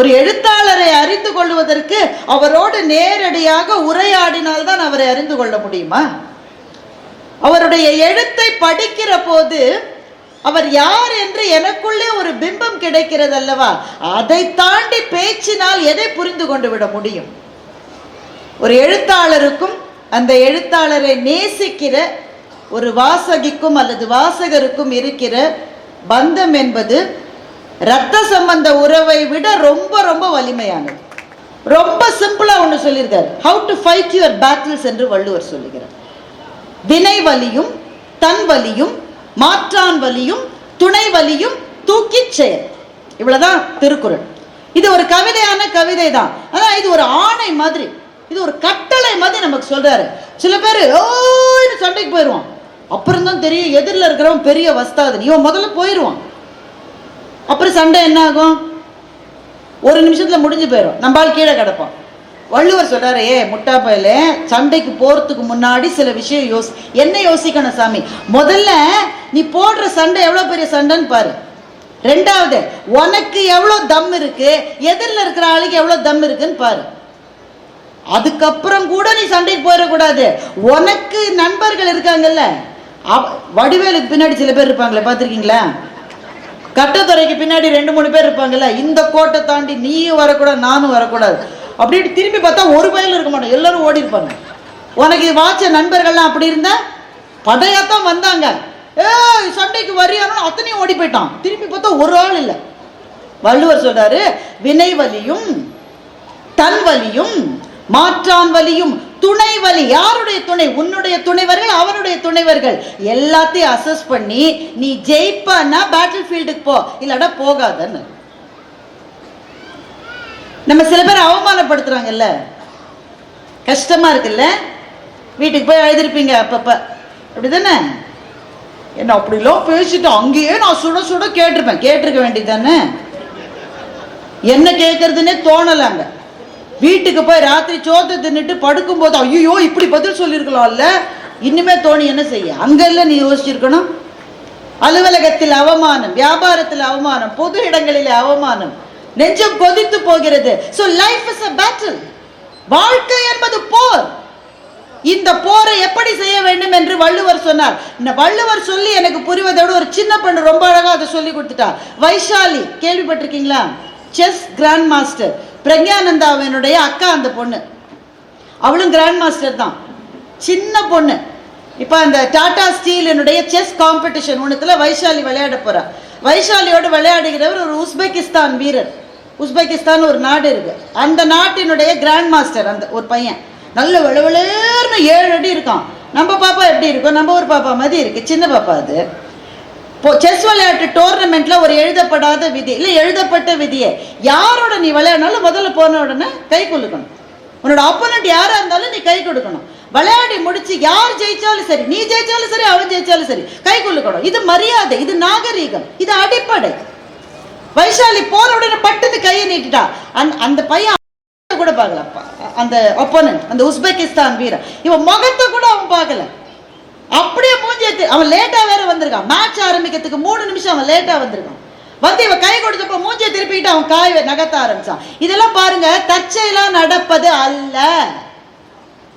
ஒரு எழுத்தாளரை அறிந்து கொள்வதற்கு அவரோடு நேரடியாக உரையாடினால்தான் அவரை அறிந்து கொள்ள முடியுமா? அவருடைய எழுத்தை படிக்கிற போது அவர் யார் என்று எனக்குள்ளே ஒரு பிம்பம் கிடைக்கிறது அல்லவா? அதை தாண்டி பேச்சினால் எதை புரிந்து கொண்டு விட முடியும்? ஒரு எழுத்தாளருக்கும் அந்த எழுத்தாளரை நேசிக்கிற ஒரு வாசகிக்கும் அல்லது வாசகருக்கும் இருக்கிற பந்தம் என்பது ரத்த சம்பந்த உறவை விட ரொம்ப ரொம்ப வலிமையானது. ரொம்ப சிம்பிளா ஒன்று சொல்லியிருக்கார். How to fight your battles என்று வள்ளுவர் சொல்லுகிறார். வினை வலியும் தன் வலியும் மாற்றான் வலியும் துணை வலியும் தூக்கிச் செயல். இவ்வளவுதான் திருக்குறள். இது ஒரு கவிதையான கவிதை தான் அதான் இது ஒரு ஆணை மாதிரி. இது ஒரு கட்டளை மாதிரி நமக்கு சொல்றாரு. சில பேர் ஓய்னு சண்டைக்கு போயிடுவான் அப்புறம் தான் தெரியும் எதிரில் இருக்கிறவன் பெரிய வஸ்தாதன். இவன் முதல்ல போயிடுவான் அப்புறம் சண்டை என்ன ஆகும் ஒரு நிமிஷத்துல முடிஞ்சு போயிடும் நம்மால் கீழே கிடப்பான் வள்ளுவர் சொல்றாரு ஏ முட்டா பயல சண்டைக்கு போறதுக்கு முன்னாடி சில விஷயம் யோசி என்ன யோசிக்கணும் சாமி? முதல்ல நீ போடுற சண்டை எவ்வளவு பெரிய சண்டைன்னு பாரு. ரெண்டாவது உனக்கு எவ்வளவு தம் இருக்கு எதிரில் இருக்கிற ஆளுக்கு எவ்வளவு தம் இருக்குன்னு பாரு. அதுக்கப்புறம் கூட நீ சண்டைக்கு போயிடக்கூடாது. உனக்கு நண்பர்கள் இருக்காங்கல்ல வடிவேலுக்கு பின்னாடி சில பேர் இருப்பாங்களே பார்த்துருக்கீங்களா? கட்டத்துறைக்கு பின்னாடி ரெண்டு மூணு பேர் இருப்பாங்கல்ல இந்த கோட்டை தாண்டி நீயும் வரக்கூடாது நானும் வரக்கூடாது. அப்படின்னு திரும்பி பார்த்தா ஒரு பயிலும் இருக்க மாட்டோம். எல்லாரும் ஓடி இருப்பாங்க. உனக்கு வாச்ச நண்பர்கள்லாம் அப்படி இருந்தா படையாத்தான் வந்தாங்க. ஏ சண்டைக்கு வரியானோ அத்தனையும் ஓடி போயிட்டான். திரும்பி பார்த்தா ஒரு ஆள் இல்லை. வள்ளுவர் சொல்றாரு வினை வலியும் தன் வலியும் மாற்றான் வலியும் துணை வலி யாருடைய துணை? உன்னுடைய துணைவர்கள் அவனுடைய துணைவர்கள். எல்லாத்தையும் அசஸ் பண்ணி நீ ஜெயிப்பன்னா பேட்டில் ஃபீல்டுக்கு போ. இல்லடா போகாதன்னு. நம்ம சில பேர் அவமானப்படுத்துறாங்கல்ல. கஷ்டமா இருக்குல்ல. வீட்டுக்கு போய் எழுதிருப்பீங்க அப்பப்ப. அப்படிதானே? என்ன அப்படிலாம் பேசிட்டு அங்கேயே நான் சுட சுட கேட்டிருப்பேன். கேட்டிருக்க வேண்டியது தானே? என்ன கேட்கறதுன்னே தோணலாங்க வீட்டுக்கு போய் ராத்திரி சோத்தை தின்னுட்டு படுக்கும்போது ஐயோ இப்படி பதில் சொல்லியிருக்கலாம்ல? இனிமே தோணி என்ன செய்ய? அங்கெல்லாம் நீ யோசிச்சிருக்கணும். அலுவலகத்தில் அவமானம் வியாபாரத்தில் அவமானம் பொது இடங்களில் அவமானம் நெஞ்சம் கொதித்து போகிறது. So life is a battle வாழ்க்கை என்பது போர். இந்த போரை எப்படி செய்ய வேண்டும் என்று வள்ளுவர் சொன்னார். இந்த வள்ளுவர் சொல்லி எனக்கு புரிவதை விட ஒரு சின்ன பெண்ணு ரொம்ப அழகா அதை சொல்லி கொடுத்துட்டார் வைஷாலி கேள்விப்பட்டிருக்கீங்களா? செஸ் கிராண்ட் மாஸ்டர் பிரக்ஞானந்தாவினுடைய அக்கா அந்த பொண்ணு. அவளும் கிராண்ட் மாஸ்டர் தான். சின்ன பொண்ணு. இப்போ அந்த டாடா ஸ்டீலினுடைய செஸ் காம்படிஷன் ஒன்றுத்தில் வைஷாலி விளையாட போகிறா வைஷாலியோடு விளையாடுகிறவர் ஒரு உஸ்பெகிஸ்தான் வீரர். உஸ்பெகிஸ்தான் ஒரு நாடு இருக்கு. அந்த நாட்டினுடைய கிராண்ட் மாஸ்டர் அந்த ஒரு பையன். நல்ல வெளவெளேர்னு ஏழு அடி இருக்கான். நம்ம பாப்பா எப்படி இருக்கும் நம்ம ஒரு பாப்பா மாதிரி இருக்கு. சின்ன பாப்பா அது. இப்போ செஸ் விளையாட்டு டோர்னமெண்ட்ல ஒரு எழுதப்படாத விதி. இல்லை எழுதப்பட்ட விதியை. யாரோட நீ விளையாடினாலும் முதல்ல போன உடனே கை குலுக்கணும். உன்னோட ஆப்போனண்ட் யாரா இருந்தாலும் நீ கை கொடுக்கணும் விளையாடி முடிச்சு யார் ஜெயிச்சாலும் சரி நீ ஜெயிச்சாலும் சரி அவன் ஜெயிச்சாலும் சரி கை கொள்ளுக்கணும் இது மரியாதை இது நாகரீகம் இது அடிப்படை. வைஷாலி போன உடனே பட்டுன்னு கையை நீட்டிட்டா. அந்த அந்த பையன் கூட பார்க்கல. அந்த ஒப்போனன்ட் அந்த உஸ்பெகிஸ்தான் வீரன். இவன் முகத்தை கூட அவன் பார்க்கல. அப்படியே மூஞ்சிய தி- அவன் லேட்டா வேற வந்திருக்கான். மேட்ச் ஆரம்பிக்கிறதுக்கு மூணு நிமிஷம் அவன் லேட்டா வந்திருக்கான். வந்து இவன் கை கொடுத்தப்ப மூஞ்சியை திருப்பிக்கிட்டு அவன் காய் நகர்த்த ஆரம்பிச்சான். இதெல்லாம் பாருங்க தற்செயலா நடப்பது அல்ல.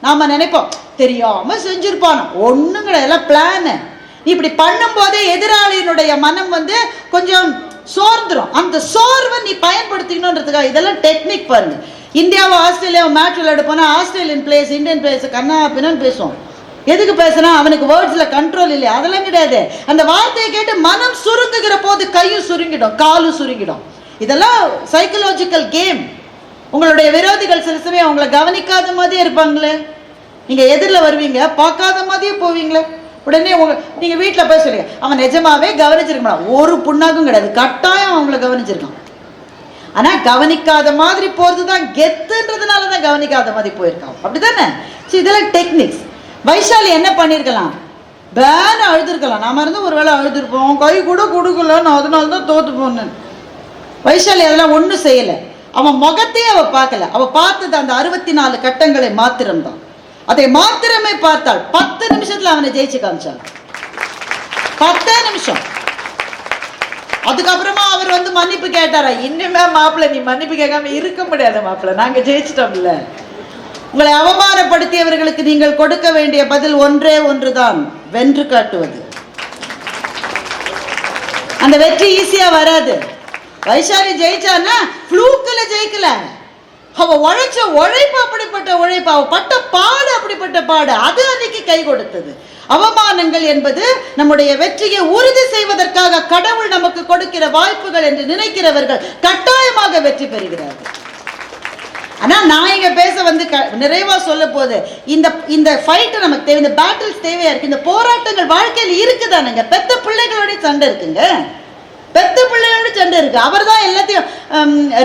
நாம நினைப்போம் தெரியாம செஞ்சிருப்பான். ஒன்றும் எல்லாம் பிளானு நீ இப்படி பண்ணும்போதே எதிராளியினுடைய மனம் வந்து கொஞ்சம் சோர்ந்துடும் அந்த சோர்வை நீ பயன்படுத்திக்கணுன்றதுக்காக இதெல்லாம் டெக்னிக் பாருங்க. இந்தியாவை ஆஸ்திரேலியாவை மேட்ச் விளையாட போனா ஆஸ்திரேலியன் பிளேயர்ஸ் இந்தியன் பிளேயர்ஸ் கண்ணா பின்னன்னு பேசுவோம். எதுக்கு பேசுனா அவனுக்கு வேர்ட்ஸ்ல கண்ட்ரோல் இல்லையா? அதெல்லாம் கிடையாது. அந்த வார்த்தையை கேட்டு மனம் சுருங்குகிற போது கையும் சுருங்கிடும் காலும் சுருங்கிடும். இதெல்லாம் சைக்கலாஜிக்கல் கேம் உங்களுடைய விரோதிகள் சில சமயம் அவங்கள கவனிக்காத மாதிரியே இருப்பாங்களே. நீங்கள் எதிரில் வருவீங்க பார்க்காத மாதிரியே போவீங்களே. உடனே உங்க நீங்கள் வீட்டில் போய் சொல்லுங்க அவன் நிஜமாவே கவனிச்சிருக்க மாட்டான் ஒரு புண்ணாக்கும் கிடையாது கட்டாயம் அவங்கள கவனிச்சிருக்கான். ஆனால் கவனிக்காத மாதிரி போகிறது தான் கெத்துன்றதுனால தான் கவனிக்காத மாதிரி போயிருக்கான். அப்படி தானே ஸோ இதெல்லாம் டெக்னிக்ஸ் வைஷாலி என்ன பண்ணியிருக்கலாம் பேன அழுதுருக்கலாம். நாம இருந்து ஒரு வேளை அழுதுருப்போம். கை கூட கொடுக்கல. நான் அதனால தான் தோத்து போனேன். வைஷாலி அதெல்லாம் ஒன்றும் செய்யலை. அவன் முகத்தையே அவள் பார்க்கல. அவள் பார்த்தது அந்த அறுபத்தி நாலு கட்டங்களை மாத்திரம்தான். அதை மாத்திரமே பார்த்தாள். பத்து நிமிஷத்தில் அவனை ஜெயிச்சு காமிச்சான். பத்தே நிமிஷம். அதுக்கப்புறமா அவர் வந்து மன்னிப்பு கேட்டாரா? இன்னுமே மாப்பிள்ளை நீ மன்னிப்பு கேட்காம இருக்க முடியாது மாப்பிள்ளை நாங்க ஜெயிச்சிட்டோம்ல. உங்களை அவமானப்படுத்தியவர்களுக்கு நீங்கள் கொடுக்க வேண்டிய பதில் ஒன்றே ஒன்றுதான். வென்று காட்டுவது. அந்த வெற்றி ஈஸியா வராது. வைஷாலி ஜெயிச்சான்னா ஃப்ளூக்கில் ஜெயிக்கல. அவ உழைச்ச உழைப்பு அப்படிப்பட்ட உழைப்பு அவ பட்ட பாடு அப்படிப்பட்ட பாடு அது அன்னைக்கு கை கொடுத்தது. அவமானங்கள் என்பது நம்முடைய வெற்றியை உறுதி செய்வதற்காக கடவுள் நமக்கு கொடுக்கிற வாய்ப்புகள் என்று நினைக்கிறவர்கள் கட்டாயமாக வெற்றி பெறுகிறார்கள். ஆனால் நான் இங்கே பேச வந்து க- நிறைவாக சொல்ல போது இந்த இந்த ஃபைட்டு நமக்கு தேவை இந்த பேட்டில்ஸ் தேவையாக இருக்குது இந்த போராட்டங்கள் வாழ்க்கையில் இருக்குதானுங்க. பெத்த பிள்ளைகளோட சண்டை இருக்குங்க. பெத்த பிள்ளைகளோட சண்டை இருக்கு. அவர் தான் எல்லாத்தையும்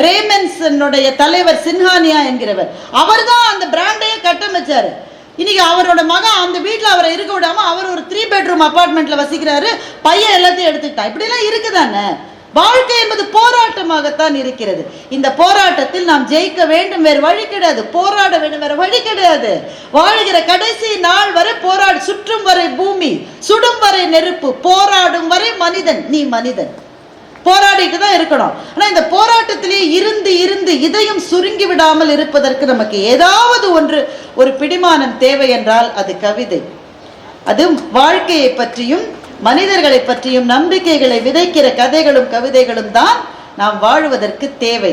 ரேமன்ஸனுடைய தலைவர் சின்ஹானியா என்கிறவர். அவர் தான் அந்த பிராண்டையே கட்டமைச்சாரு. இன்னைக்கு அவரோட மகன் அந்த வீட்டில் அவரை இருக்க விடாம அவர் ஒரு த்ரீ பெட்ரூம் அப்பார்ட்மெண்ட்டில் வசிக்கிறாரு. பையன் எல்லாத்தையும் எடுத்துக்கிட்டான். இப்படிலாம் இருக்குதானே? வாழ்க்கை என்பது போராட்டமாகத்தான் இருக்கிறது. இந்த போராட்டத்தில் நாம் ஜெயிக்க வேண்டும் வேறு வழி கிடையாது. போராட வேண்டும் வேறு வழி கிடையாது. வாழ்கிற கடைசி நாள் வரை போராடு சுற்றும் வரை பூமி சுடும் வரை நெருப்பு போராடும் வரை மனிதன் நீ மனிதன். போராடிட்டு தான் இருக்கணும். ஆனால் இந்த போராட்டத்திலே இருந்து இருந்து இதயம் சுருங்கி விடாமல் இருப்பதற்கு நமக்கு ஏதாவது ஒன்று ஒரு பிடிமானம் தேவை என்றால் அது கவிதை. அது வாழ்க்கையை பற்றியும் மனிதர்களை பற்றியும் நம்பிக்கைகளை விதைக்கிற கதைகளும் கவிதைகளும் தான் நாம் வாழ்வதற்கு தேவை.